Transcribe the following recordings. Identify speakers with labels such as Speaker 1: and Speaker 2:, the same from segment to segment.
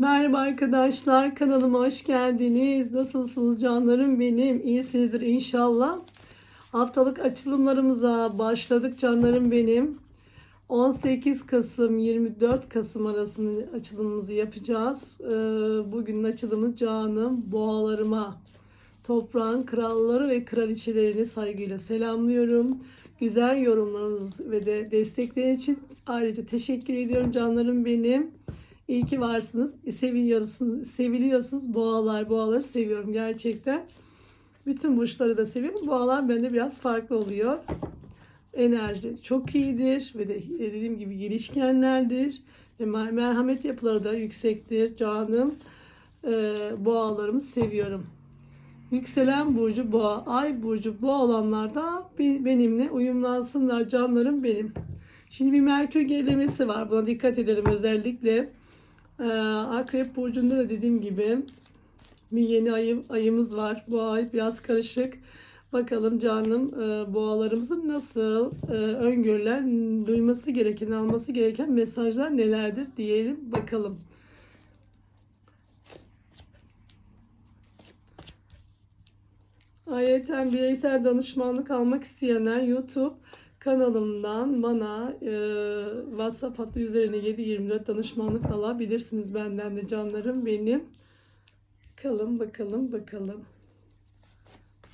Speaker 1: Merhaba arkadaşlar, kanalıma hoş geldiniz. Nasılsınız canlarım benim? İyisinizdir inşallah. Haftalık açılımlarımıza başladık canlarım benim. 18 Kasım 24 Kasım arasında açılımımızı yapacağız. Ee, Bugünün açılımı canım boğalarıma, toprağın kralları ve kraliçelerini saygıyla selamlıyorum. Güzel yorumlarınız ve de destekleriniz için ayrıca teşekkür ediyorum canlarım benim. İyi ki varsınız. Seviliyorsunuz, seviliyorsunuz. Boğalar, boğaları seviyorum gerçekten. Bütün burçları da seviyorum. Boğalar bende biraz farklı oluyor. Enerji çok iyidir ve de dediğim gibi girişkenlerdir. Ve mer- merhamet yapıları da yüksektir. Canım boğalarımı seviyorum. Yükselen burcu boğa, ay burcu boğa olanlar da be- benimle uyumlansınlar canlarım benim. Şimdi bir Merkür gerilemesi var. Buna dikkat edelim özellikle. Ee, Akrep burcunda da dediğim gibi bir yeni ayı, ayımız var. Bu ay biraz karışık. Bakalım canım e, boğalarımızın nasıl e, öngörüler, duyması gereken, alması gereken mesajlar nelerdir diyelim bakalım. Ayrıca bireysel danışmanlık almak isteyenler YouTube kanalımdan bana e, WhatsApp hattı üzerine 724 danışmanlık alabilirsiniz benden de canlarım benim. Bakalım bakalım bakalım.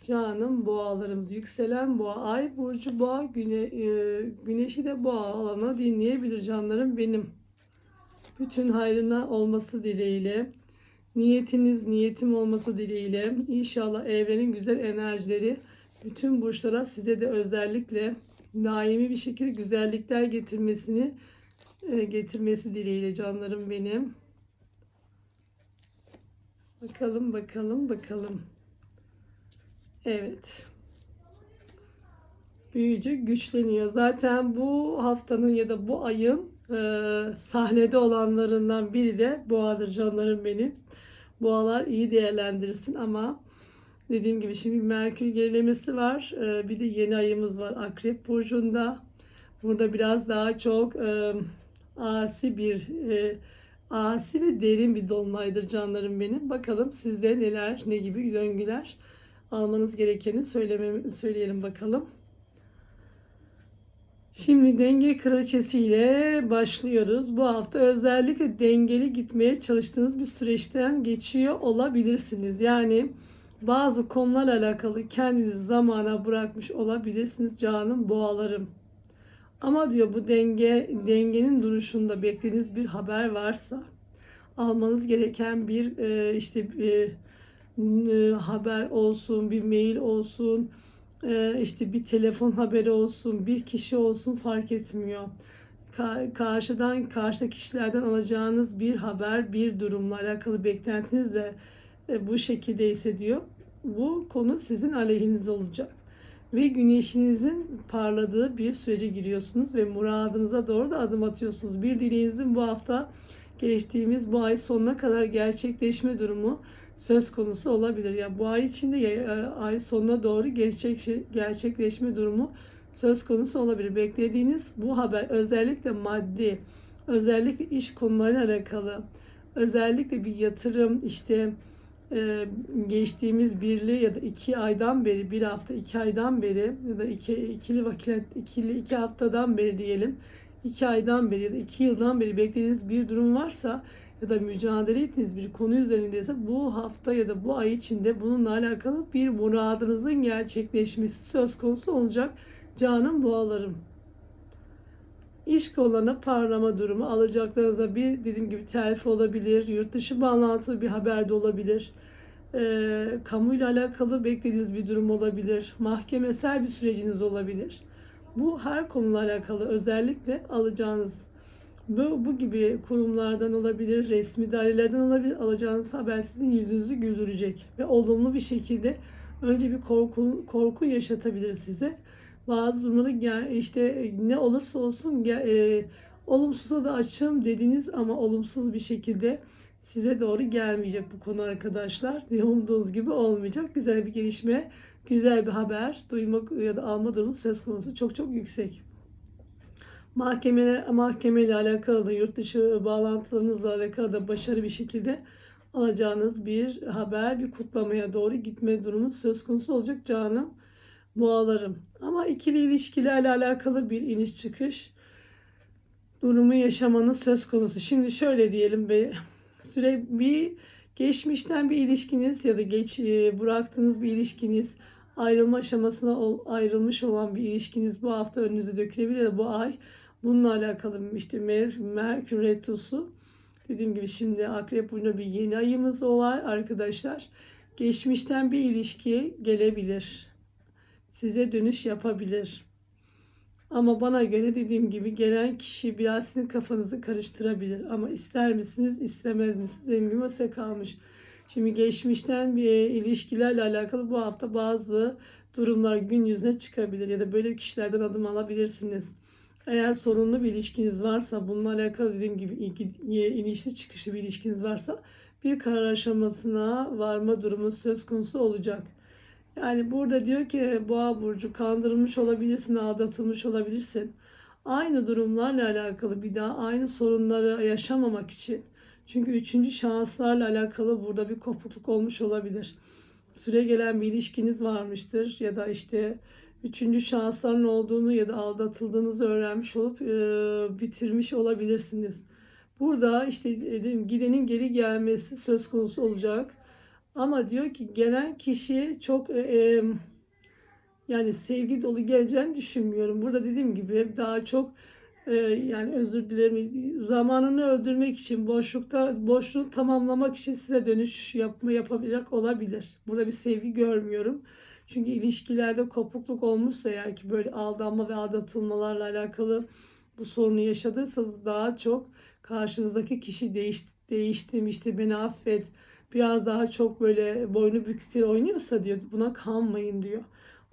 Speaker 1: Canım boğalarımız yükselen boğa ay burcu boğa güne, e, güneşi de boğa alana dinleyebilir canlarım benim. Bütün hayrına olması dileğiyle. Niyetiniz niyetim olması dileğiyle inşallah evrenin güzel enerjileri bütün burçlara size de özellikle daimi bir şekilde güzellikler getirmesini e, getirmesi dileğiyle canlarım benim. Bakalım bakalım bakalım. Evet. Büyücü güçleniyor. Zaten bu haftanın ya da bu ayın e, sahnede olanlarından biri de boğadır canlarım benim. Boğalar iyi değerlendirsin ama dediğim gibi şimdi bir Merkür gerilemesi var. E, bir de yeni ayımız var Akrep Burcu'nda. Burada biraz daha çok e, asi bir e, asi ve derin bir dolunaydır canlarım benim. Bakalım sizde neler ne gibi döngüler almanız gerekeni söylemem, söyleyelim bakalım. Şimdi denge kraliçesiyle başlıyoruz. Bu hafta özellikle dengeli gitmeye çalıştığınız bir süreçten geçiyor olabilirsiniz. Yani bazı konularla alakalı kendinizi zamana bırakmış olabilirsiniz canım boğalarım. Ama diyor bu denge dengenin duruşunda beklediğiniz bir haber varsa almanız gereken bir e, işte e, e, haber olsun, bir mail olsun, e, işte bir telefon haberi olsun, bir kişi olsun fark etmiyor. Ka- karşıdan, karşıdaki kişilerden alacağınız bir haber, bir durumla alakalı beklentiniz de e, bu şekilde ise diyor. Bu konu sizin aleyhinize olacak. Ve güneşinizin parladığı bir sürece giriyorsunuz ve muradınıza doğru da adım atıyorsunuz. Bir dileğinizin bu hafta geçtiğimiz bu ay sonuna kadar gerçekleşme durumu söz konusu olabilir. Ya yani bu ay içinde e, ay sonuna doğru gerçek gerçekleşme durumu söz konusu olabilir. Beklediğiniz bu haber özellikle maddi, özellikle iş konularıyla alakalı, özellikle bir yatırım işte e, geçtiğimiz birli ya da iki aydan beri, bir hafta iki aydan beri ya da iki, ikili vakit, ikili iki haftadan beri diyelim, iki aydan beri ya da iki yıldan beri beklediğiniz bir durum varsa ya da mücadele ettiğiniz bir konu üzerindeyse bu hafta ya da bu ay içinde bununla alakalı bir muradınızın gerçekleşmesi söz konusu olacak canım boğalarım. İş konularına parlama durumu alacaklarınızda bir dediğim gibi telfi olabilir, yurt dışı bağlantılı bir haber de olabilir. E, kamuyla alakalı beklediğiniz bir durum olabilir. Mahkemesel bir süreciniz olabilir. Bu her konuyla alakalı özellikle alacağınız bu, bu gibi kurumlardan olabilir, resmi dairelerden olabilir. Alacağınız haber sizin yüzünüzü güldürecek ve olumlu bir şekilde önce bir korku, korku yaşatabilir size. Bazı durumlarda gel, işte ne olursa olsun e, olumsuza da açım dediniz ama olumsuz bir şekilde size doğru gelmeyecek bu konu arkadaşlar. Umduğunuz gibi olmayacak. Güzel bir gelişme, güzel bir haber duymak ya da alma durumu söz konusu çok çok yüksek. Mahkemeler, mahkemeyle alakalı da yurt dışı bağlantılarınızla alakalı da başarı bir şekilde alacağınız bir haber, bir kutlamaya doğru gitme durumu söz konusu olacak canım boğalarım. Ama ikili ilişkilerle alakalı bir iniş çıkış durumu yaşamanız söz konusu. Şimdi şöyle diyelim be süre bir geçmişten bir ilişkiniz ya da geç e, bıraktığınız bir ilişkiniz ayrılma aşamasına ayrılmış olan bir ilişkiniz bu hafta önünüze dökülebilir bu ay bununla alakalı işte Mer Merkür Retrosu dediğim gibi şimdi Akrep Burcu'nda bir yeni ayımız o var arkadaşlar. Geçmişten bir ilişki gelebilir. Size dönüş yapabilir. Ama bana göre dediğim gibi gelen kişi biraz sizin kafanızı karıştırabilir. Ama ister misiniz, istemez misiniz? Gibi size kalmış. Şimdi geçmişten bir ilişkilerle alakalı bu hafta bazı durumlar gün yüzüne çıkabilir ya da böyle kişilerden adım alabilirsiniz. Eğer sorunlu bir ilişkiniz varsa bununla alakalı dediğim gibi inişli çıkışlı bir ilişkiniz varsa bir karar aşamasına varma durumu söz konusu olacak. Yani burada diyor ki boğa burcu kandırılmış olabilirsin, aldatılmış olabilirsin. Aynı durumlarla alakalı bir daha aynı sorunları yaşamamak için. Çünkü üçüncü şanslarla alakalı burada bir kopukluk olmuş olabilir. Süre gelen bir ilişkiniz varmıştır ya da işte üçüncü şansların olduğunu ya da aldatıldığınızı öğrenmiş olup e, bitirmiş olabilirsiniz. Burada işte dedim gidenin geri gelmesi söz konusu olacak. Ama diyor ki gelen kişi çok e, e, yani sevgi dolu geleceğini düşünmüyorum. Burada dediğim gibi daha çok e, yani özür dilerim zamanını öldürmek için boşlukta boşluğu tamamlamak için size dönüş yapma yapabilecek olabilir. Burada bir sevgi görmüyorum. Çünkü ilişkilerde kopukluk olmuşsa eğer ki böyle aldanma ve aldatılmalarla alakalı bu sorunu yaşadıysanız daha çok karşınızdaki kişi değiş, değiştim işte beni affet biraz daha çok böyle boynu bükükleri oynuyorsa diyor buna kanmayın diyor.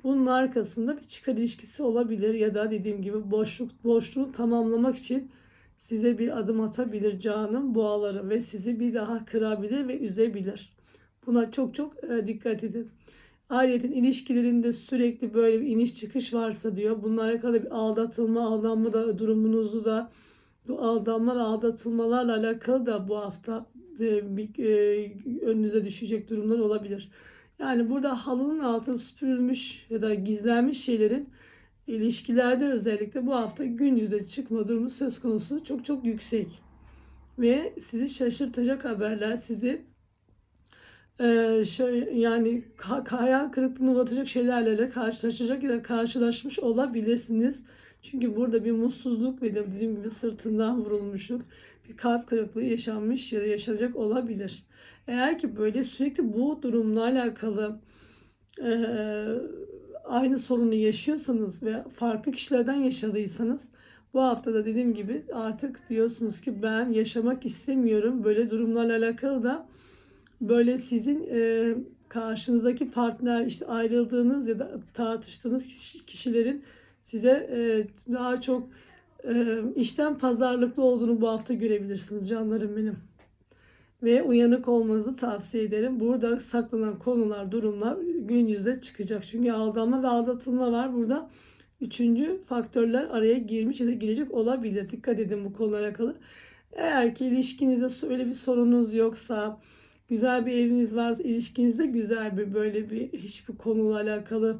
Speaker 1: Bunun arkasında bir çıkar ilişkisi olabilir ya da dediğim gibi boşluk boşluğu tamamlamak için size bir adım atabilir canım boğaları ve sizi bir daha kırabilir ve üzebilir. Buna çok çok e, dikkat edin. Ayrıca ilişkilerinde sürekli böyle bir iniş çıkış varsa diyor. Bununla alakalı bir aldatılma, aldanma da durumunuzu da bu aldanma ve aldatılmalarla alakalı da bu hafta e, e, önünüze düşecek durumlar olabilir. Yani burada halının altına süpürülmüş ya da gizlenmiş şeylerin ilişkilerde özellikle bu hafta gün yüzüne çıkma durumu söz konusu çok çok yüksek. Ve sizi şaşırtacak haberler, sizi e, şey, yani hayal kırıklığına uğratacak şeylerle karşılaşacak ya da karşılaşmış olabilirsiniz. Çünkü burada bir mutsuzluk ve de dediğim gibi sırtından vurulmuşluk, bir kalp kırıklığı yaşanmış ya da yaşanacak olabilir. Eğer ki böyle sürekli bu durumla alakalı e, aynı sorunu yaşıyorsanız ve farklı kişilerden yaşadıysanız bu haftada dediğim gibi artık diyorsunuz ki ben yaşamak istemiyorum. Böyle durumlarla alakalı da böyle sizin e, karşınızdaki partner işte ayrıldığınız ya da tartıştığınız kişi- kişilerin size e, daha çok e, işten pazarlıklı olduğunu bu hafta görebilirsiniz canlarım benim. Ve uyanık olmanızı tavsiye ederim. Burada saklanan konular, durumlar gün yüzde çıkacak. Çünkü aldanma ve aldatılma var. Burada üçüncü faktörler araya girmiş ya da girecek olabilir. Dikkat edin bu konulara alakalı. Eğer ki ilişkinizde öyle bir sorunuz yoksa, güzel bir eviniz varsa, ilişkinizde güzel bir böyle bir hiçbir konuyla alakalı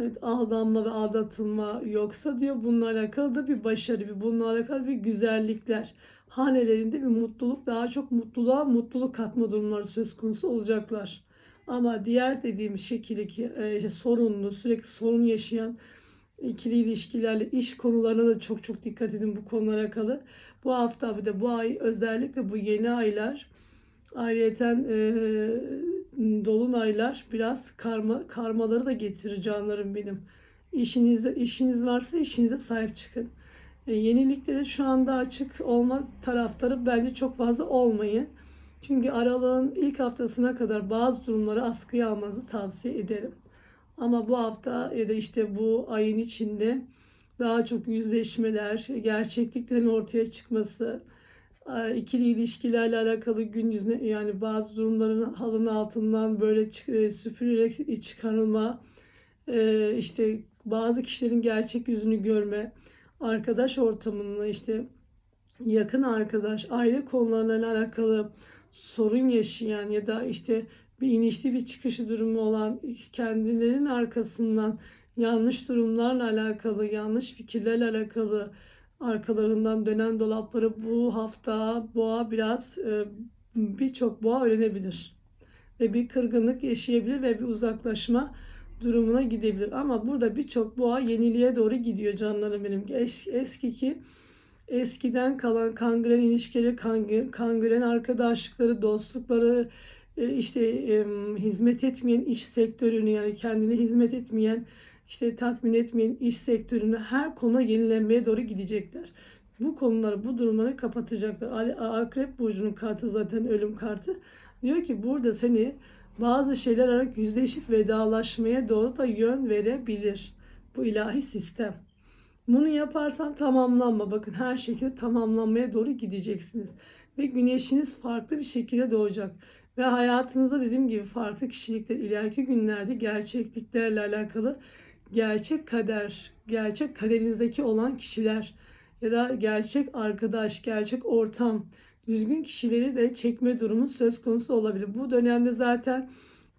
Speaker 1: Evet, aldanma ve aldatılma yoksa diyor bununla alakalı da bir başarı, bir bununla alakalı bir güzellikler. Hanelerinde bir mutluluk, daha çok mutluluğa mutluluk katma durumları söz konusu olacaklar. Ama diğer dediğim şekildeki e, işte sorunlu, sürekli sorun yaşayan ikili ilişkilerle iş konularına da çok çok dikkat edin bu konulara alakalı. Bu hafta bir de bu ay özellikle bu yeni aylar ayrıyeten e, dolunaylar biraz karma karmaları da getirir canlarım benim. İşinizde işiniz varsa işinize sahip çıkın. E, yeniliklere şu anda açık olma taraftarı bence çok fazla olmayın. Çünkü aralığın ilk haftasına kadar bazı durumları askıya almanızı tavsiye ederim. Ama bu hafta ya da işte bu ayın içinde daha çok yüzleşmeler, gerçekliklerin ortaya çıkması, ikili ilişkilerle alakalı gün yüzüne yani bazı durumların halının altından böyle e, süpürülerek çıkarılma, e, işte bazı kişilerin gerçek yüzünü görme, arkadaş ortamında işte yakın arkadaş, aile konularıyla alakalı sorun yaşayan ya da işte bir inişli bir çıkışı durumu olan kendilerinin arkasından yanlış durumlarla alakalı, yanlış fikirlerle alakalı arkalarından dönen dolapları bu hafta boğa biraz e, birçok boğa öğrenebilir. Ve bir kırgınlık yaşayabilir ve bir uzaklaşma durumuna gidebilir. Ama burada birçok boğa yeniliğe doğru gidiyor canlarım benim. Es, eski ki eskiden kalan kangren ilişkileri, kangren, kangren arkadaşlıkları, dostlukları, e, işte hizmet etmeyen iş sektörünü yani kendine hizmet etmeyen, işte tatmin etmeyen iş sektörünü her konuda yenilenmeye doğru gidecekler. Bu konuları, bu durumları kapatacaklar. Akrep Burcu'nun kartı zaten ölüm kartı. Diyor ki burada seni bazı şeyler olarak yüzleşip vedalaşmaya doğru da yön verebilir. Bu ilahi sistem. Bunu yaparsan tamamlanma. Bakın her şekilde tamamlanmaya doğru gideceksiniz. Ve güneşiniz farklı bir şekilde doğacak. Ve hayatınızda dediğim gibi farklı kişilikler ileriki günlerde gerçekliklerle alakalı gerçek kader, gerçek kaderinizdeki olan kişiler ya da gerçek arkadaş, gerçek ortam, düzgün kişileri de çekme durumu söz konusu olabilir. Bu dönemde zaten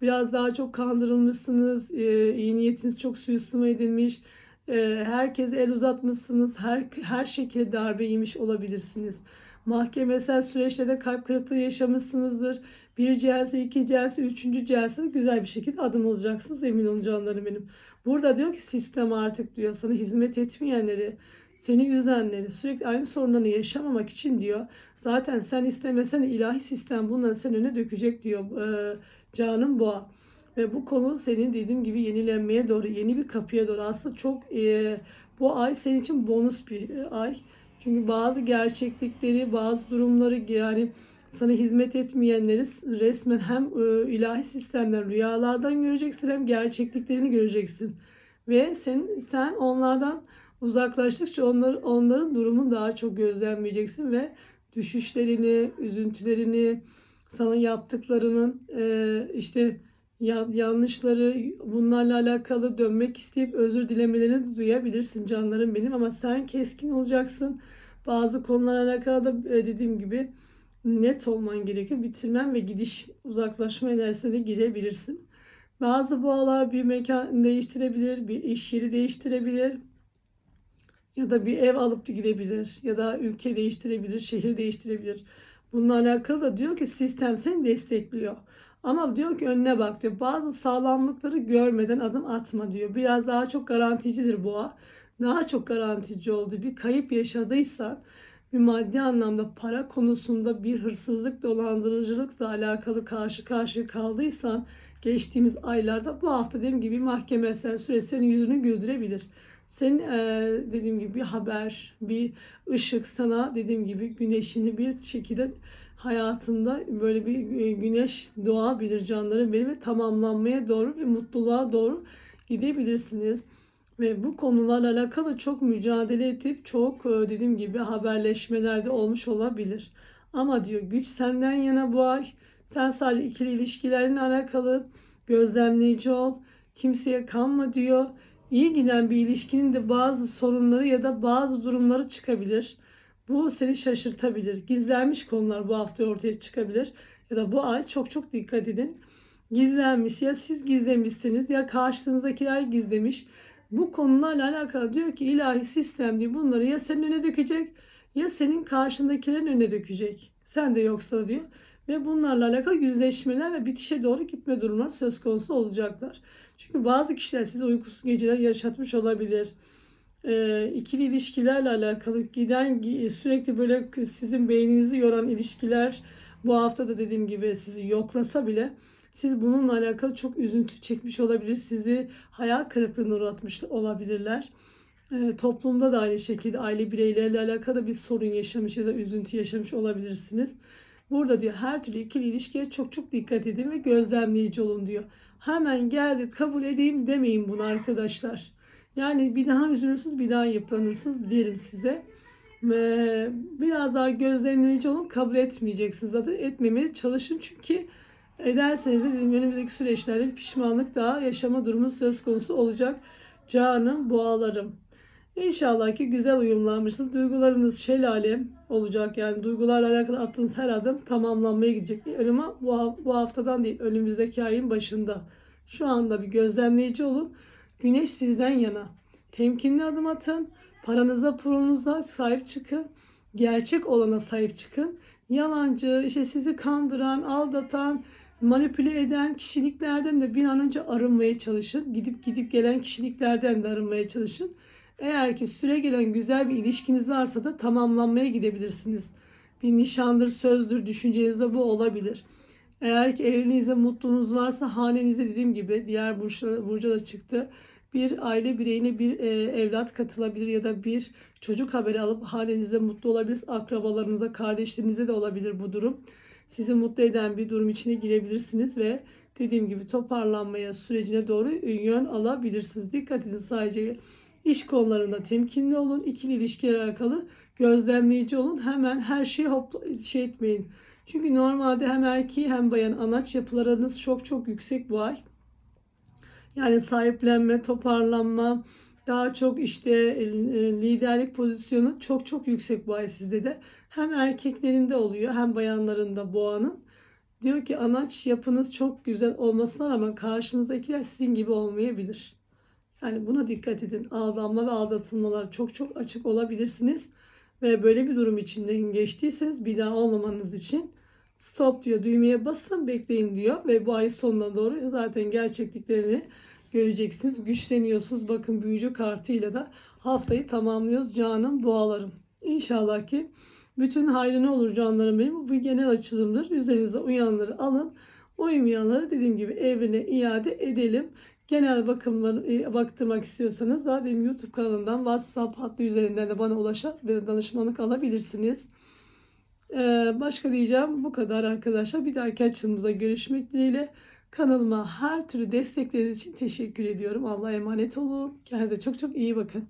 Speaker 1: biraz daha çok kandırılmışsınız, e, iyi niyetiniz çok suistimal edilmiş, e, herkese el uzatmışsınız, her, her şekilde darbe yemiş olabilirsiniz. Mahkemesel süreçte de kalp kırıklığı yaşamışsınızdır. Bir celse, iki celse, üçüncü celse güzel bir şekilde adım olacaksınız emin olun canlarım benim. Burada diyor ki sistem artık diyor sana hizmet etmeyenleri, seni üzenleri, sürekli aynı sorunlarını yaşamamak için diyor. Zaten sen istemesen ilahi sistem bunları sen öne dökecek diyor e, canım boğa. Ve bu konu senin dediğim gibi yenilenmeye doğru, yeni bir kapıya doğru. Aslında çok e, bu ay senin için bonus bir ay. Çünkü bazı gerçeklikleri, bazı durumları yani sana hizmet etmeyenleri resmen hem e, ilahi sistemden, rüyalardan göreceksin hem gerçekliklerini göreceksin. Ve sen sen onlardan uzaklaştıkça onlar, onların durumunu daha çok gözlemleyeceksin ve düşüşlerini, üzüntülerini, sana yaptıklarının e, işte ya, yanlışları bunlarla alakalı dönmek isteyip özür dilemelerini de duyabilirsin canlarım benim ama sen keskin olacaksın. Bazı konularla alakalı da e, dediğim gibi net olman gerekiyor. Bitirmen ve gidiş uzaklaşma enerjisine de girebilirsin. Bazı boğalar bir mekan değiştirebilir, bir iş yeri değiştirebilir ya da bir ev alıp gidebilir ya da ülke değiştirebilir, şehir değiştirebilir. Bununla alakalı da diyor ki sistem seni destekliyor. Ama diyor ki önüne bak diyor. Bazı sağlamlıkları görmeden adım atma diyor. Biraz daha çok garanticidir boğa. Daha çok garantici oldu. Bir kayıp yaşadıysan bir maddi anlamda para konusunda bir hırsızlık, dolandırıcılıkla alakalı karşı karşıya kaldıysan geçtiğimiz aylarda bu hafta dediğim gibi mahkemesel süreç senin yüzünü güldürebilir. Senin e, dediğim gibi bir haber, bir ışık sana dediğim gibi güneşini bir şekilde hayatında böyle bir güneş doğabilir canlarım benim ve tamamlanmaya doğru ve mutluluğa doğru gidebilirsiniz. Ve bu konularla alakalı çok mücadele edip çok e, dediğim gibi haberleşmelerde olmuş olabilir. Ama diyor güç senden yana bu ay. Sen sadece ikili ilişkilerine alakalı gözlemleyici ol. Kimseye kanma diyor. İyi giden bir ilişkinin de bazı sorunları ya da bazı durumları çıkabilir. Bu seni şaşırtabilir. Gizlenmiş konular bu hafta ortaya çıkabilir. Ya da bu ay çok çok dikkat edin. Gizlenmiş ya siz gizlemişsiniz ya karşınızdakiler gizlemiş. Bu konularla alakalı diyor ki ilahi sistem diyor bunları ya senin önüne dökecek ya senin karşındakilerin önüne dökecek. Sen de yoksa diyor. Ve bunlarla alakalı yüzleşmeler ve bitişe doğru gitme durumları söz konusu olacaklar. Çünkü bazı kişiler size uykusuz geceler yaşatmış olabilir. Ee, ikili ilişkilerle alakalı giden sürekli böyle sizin beyninizi yoran ilişkiler bu hafta da dediğim gibi sizi yoklasa bile siz bununla alakalı çok üzüntü çekmiş olabilir. Sizi hayal kırıklığına uğratmış olabilirler. E, toplumda da aynı şekilde aile bireylerle alakalı bir sorun yaşamış ya da üzüntü yaşamış olabilirsiniz. Burada diyor her türlü ikili ilişkiye çok çok dikkat edin ve gözlemleyici olun diyor. Hemen geldi kabul edeyim demeyin bunu arkadaşlar. Yani bir daha üzülürsünüz bir daha yıpranırsınız derim size. Ve biraz daha gözlemleyici olun kabul etmeyeceksiniz. Zaten etmemeye çalışın çünkü ederseniz de dedim önümüzdeki süreçlerde bir pişmanlık daha yaşama durumu söz konusu olacak. Canım boğalarım. İnşallah ki güzel uyumlanmışsınız. Duygularınız şelale olacak. Yani duygularla alakalı attığınız her adım tamamlanmaya gidecek. Ama bu, bu haftadan değil önümüzdeki ayın başında. Şu anda bir gözlemleyici olun. Güneş sizden yana. Temkinli adım atın. Paranıza pulunuza sahip çıkın. Gerçek olana sahip çıkın. Yalancı, işte sizi kandıran, aldatan, manipüle eden kişiliklerden de bir an önce arınmaya çalışın. Gidip gidip gelen kişiliklerden de arınmaya çalışın. Eğer ki süre gelen güzel bir ilişkiniz varsa da tamamlanmaya gidebilirsiniz. Bir nişandır, sözdür, düşüncenizde bu olabilir. Eğer ki evliliğinizde mutluluğunuz varsa hanenize dediğim gibi diğer burçlara, burca da çıktı. Bir aile bireyine bir e, evlat katılabilir ya da bir çocuk haberi alıp hanenize mutlu olabilirsiniz. Akrabalarınıza, kardeşlerinize de olabilir bu durum. Sizi mutlu eden bir durum içine girebilirsiniz ve dediğim gibi toparlanmaya sürecine doğru yön alabilirsiniz. Dikkat edin sadece iş konularında temkinli olun. İkili ilişkiler alakalı gözlemleyici olun. Hemen her şeyi hopla, şey etmeyin. Çünkü normalde hem erkeği hem bayan anaç yapılarınız çok çok yüksek bu ay. Yani sahiplenme, toparlanma, daha çok işte e, liderlik pozisyonu çok çok yüksek bu ay sizde de. Hem erkeklerinde oluyor hem bayanlarında boğanın. Diyor ki anaç yapınız çok güzel olmasına rağmen karşınızdakiler sizin gibi olmayabilir. Yani buna dikkat edin. Aldanma ve aldatılmalar çok çok açık olabilirsiniz. Ve böyle bir durum içinden geçtiyseniz bir daha olmamanız için stop diyor düğmeye basın bekleyin diyor. Ve bu ay sonuna doğru zaten gerçekliklerini göreceksiniz. Güçleniyorsunuz. Bakın büyücü kartıyla da haftayı tamamlıyoruz canım boğalarım. İnşallah ki bütün hayrına olur canlarım benim. Bu bir genel açılımdır. Üzerinize uyanları alın. Uymayanları dediğim gibi evrene iade edelim. Genel bakımları e, baktırmak istiyorsanız daha dedim YouTube kanalından WhatsApp hattı üzerinden de bana ulaşıp ve danışmanlık alabilirsiniz. Ee, başka diyeceğim bu kadar arkadaşlar. Bir dahaki açılımımızda görüşmek dileğiyle. Kanalıma her türlü destekleriniz için teşekkür ediyorum. Allah'a emanet olun. Kendinize çok çok iyi bakın.